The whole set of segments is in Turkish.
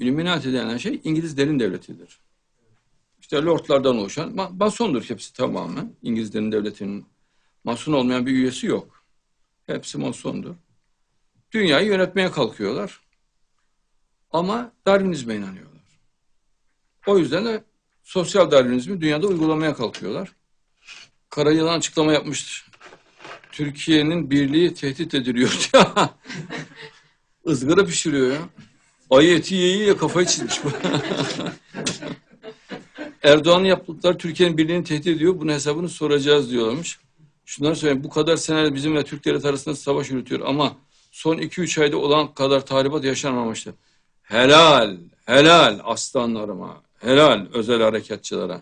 Illuminati denen şey İngiliz derin devletidir. İşte lordlardan oluşan, ma- masondur hepsi tamamen. İngiliz derin devletinin mason olmayan bir üyesi yok. Hepsi masondur. Dünyayı yönetmeye kalkıyorlar. Ama Darwinizme inanıyorlar. O yüzden de sosyal Darwinizmi dünyada uygulamaya kalkıyorlar. Kara yılan açıklama yapmıştır. Türkiye'nin birliği tehdit ediliyor. Izgara pişiriyor ya. Ayı eti yiye yiye kafayı çizmiş bu. Erdoğan'ın yaptıkları Türkiye'nin birliğini tehdit ediyor. Bunun hesabını soracağız diyorlarmış. Şunları söyleyeyim. Bu kadar sene bizimle Türk devleti arasında savaş yürütüyor ama son 2-3 ayda olan kadar tahribat yaşanmamıştı. Helal, helal aslanlarıma, helal özel harekatçılara,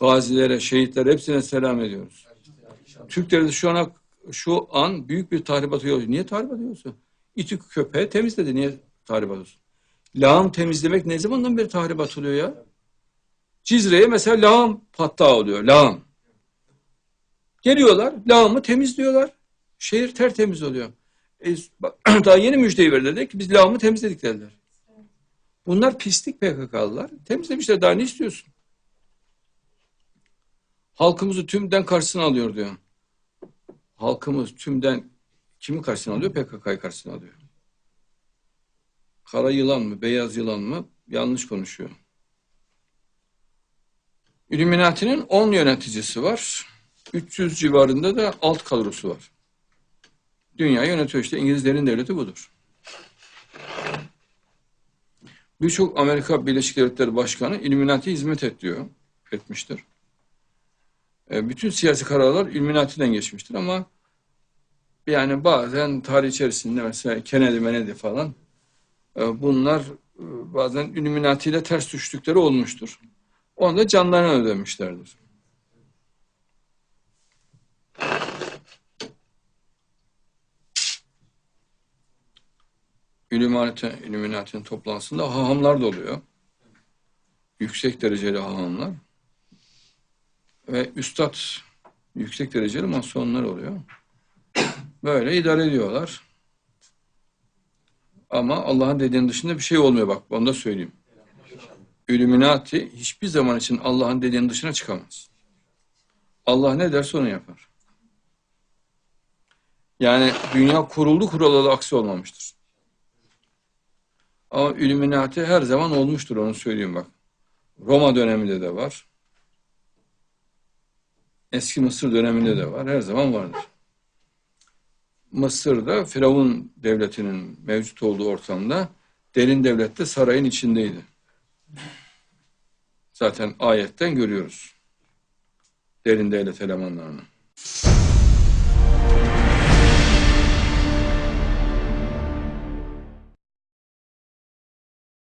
gazilere, şehitlere hepsine selam ediyoruz. Türk devleti şu an şu an büyük bir tahribat yol. Niye tahribat ediyorsun? İti köpeği temizledi. Niye tahribat olsun? Lağım temizlemek ne zamandan beri tahribat oluyor ya? Cizre'ye mesela lağım patlağı oluyor. Lağım. Geliyorlar, lağımı temizliyorlar. Şehir tertemiz oluyor. E, daha yeni müjdeyi verdiler ki biz lağımı temizledik dediler. Bunlar pislik PKK'lılar. Temizlemişler daha ne istiyorsun? Halkımızı tümden karşısına alıyor diyor. Halkımız tümden kimi karşısına alıyor? PKK'yı karşısına alıyor. Kara yılan mı, beyaz yılan mı? Yanlış konuşuyor. Illuminati'nin 10 yöneticisi var. 300 civarında da alt kadrosu var. Dünyayı yönetiyor işte. İngilizlerin devleti budur. Birçok Amerika Birleşik Devletleri Başkanı Illuminati'ye hizmet et diyor. Etmiştir. E, bütün siyasi kararlar Illuminati'den geçmiştir ama yani bazen tarih içerisinde mesela Kennedy, Menedy falan bunlar e, bazen Illuminati ile ters düştükleri olmuştur. Onu da canlarına ödemişlerdir. Illuminati, Illuminati'nin toplantısında hahamlar da oluyor. Yüksek dereceli hahamlar. Ve üstad yüksek dereceli masonlar oluyor. Böyle idare ediyorlar. Ama Allah'ın dediğinin dışında bir şey olmuyor bak onu da söyleyeyim. Illuminati hiçbir zaman için Allah'ın dediğinin dışına çıkamaz. Allah ne derse onu yapar. Yani dünya kuruldu kurulalı aksi olmamıştır. Ama Illuminati her zaman olmuştur onu söyleyeyim bak. Roma döneminde de var. Eski Mısır döneminde de var. Her zaman vardır. Mısır'da Firavun devletinin mevcut olduğu ortamda derin devlette sarayın içindeydi. Zaten ayetten görüyoruz. Derin devlet elemanlarını.